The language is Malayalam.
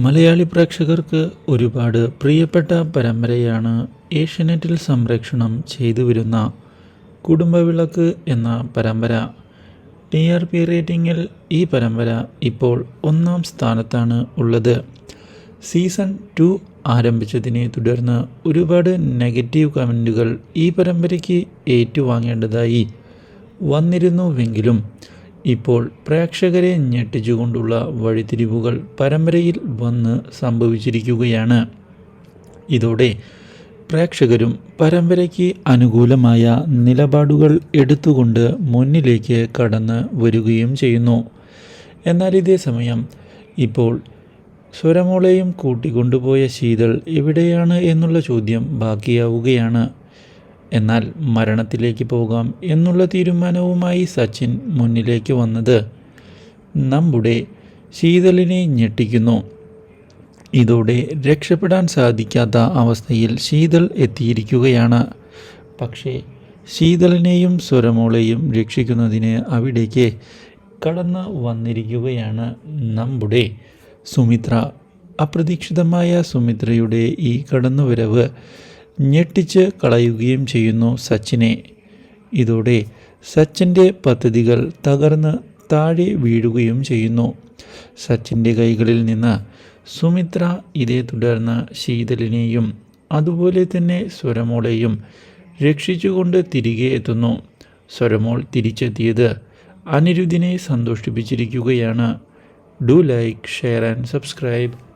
മലയാളി പ്രേക്ഷകർക്ക് ഒരുപാട് പ്രിയപ്പെട്ട പരമ്പരയാണ് ഏഷ്യനെറ്റിൽ സംരക്ഷണം ചെയ്തു വരുന്ന കുടുംബവിളക്ക് എന്ന പരമ്പര. ടി ആർ പി റേറ്റിംഗിൽ ഈ പരമ്പര ഇപ്പോൾ ഒന്നാം സ്ഥാനത്താണ് ഉള്ളത്. സീസൺ ടു ആരംഭിച്ചതിനെ തുടർന്ന് ഒരുപാട് നെഗറ്റീവ് കമന്റുകൾ ഈ പരമ്പരയ്ക്ക് ഏറ്റുവാങ്ങേണ്ടതായി വന്നിരുന്നുവെങ്കിലും ഇപ്പോൾ പ്രേക്ഷകരെ ഞെട്ടിച്ചുകൊണ്ടുള്ള വഴിത്തിരിവുകൾ പരമ്പരയിൽ വന്ന് സംഭവിച്ചിരിക്കുകയാണ്. ഇതോടെ പ്രേക്ഷകരും പരമ്പരയ്ക്ക് അനുകൂലമായ നിലപാടുകൾ എടുത്തുകൊണ്ട് മുന്നിലേക്ക് കടന്ന് വരികയും ചെയ്യുന്നു. എന്നാൽ ഇതേ സമയം ഇപ്പോൾ സ്വരമോളെയും കൂട്ടിക്കൊണ്ടുപോയ ശീതൾ എവിടെയാണ് എന്നുള്ള ചോദ്യം ബാക്കിയാവുകയാണ്. എന്നാൽ മരണത്തിലേക്ക് പോകാം എന്നുള്ള തീരുമാനവുമായി സച്ചിൻ മുന്നിലേക്ക് വന്നത്. നമ്മുടെ ശീതളിനെ ഞെട്ടിക്കുന്നു. ഇതോടെ രക്ഷപ്പെടാൻ സാധിക്കാത്ത അവസ്ഥയിൽ ശീതൾ എത്തിയിരിക്കുകയാണ്. പക്ഷേ ശീതളിനെയും സ്വരമോളെയും രക്ഷിക്കുന്നതിന് അവിടേക്ക് കടന്നു വന്നിരിക്കുകയാണ് നമ്മുടെ സുമിത്ര. അപ്രതീക്ഷിതമായ സുമിത്രയുടെ ഈ കടന്നുവരവ് ഞെട്ടിച്ച് കളയുകയും ചെയ്യുന്നു സച്ചിനെ. ഇതോടെ സച്ചിന്റെ പദ്ധതികൾ തകർന്ന് താഴെ വീഴുകയും ചെയ്യുന്നു. സച്ചിന്റെ കൈകളിൽ നിന്ന് സുമിത്ര ഇതേ തുടർന്ന് ശീതലിനെയും അതുപോലെ തന്നെ സ്വരമോളെയും രക്ഷിച്ചുകൊണ്ട് തിരികെ എത്തുന്നു. സ്വരമോൾ തിരിച്ചെത്തിയത് അനിരുദ്ധിനെ സന്തോഷിപ്പിച്ചിരിക്കുകയാണ്. Do like share and subscribe.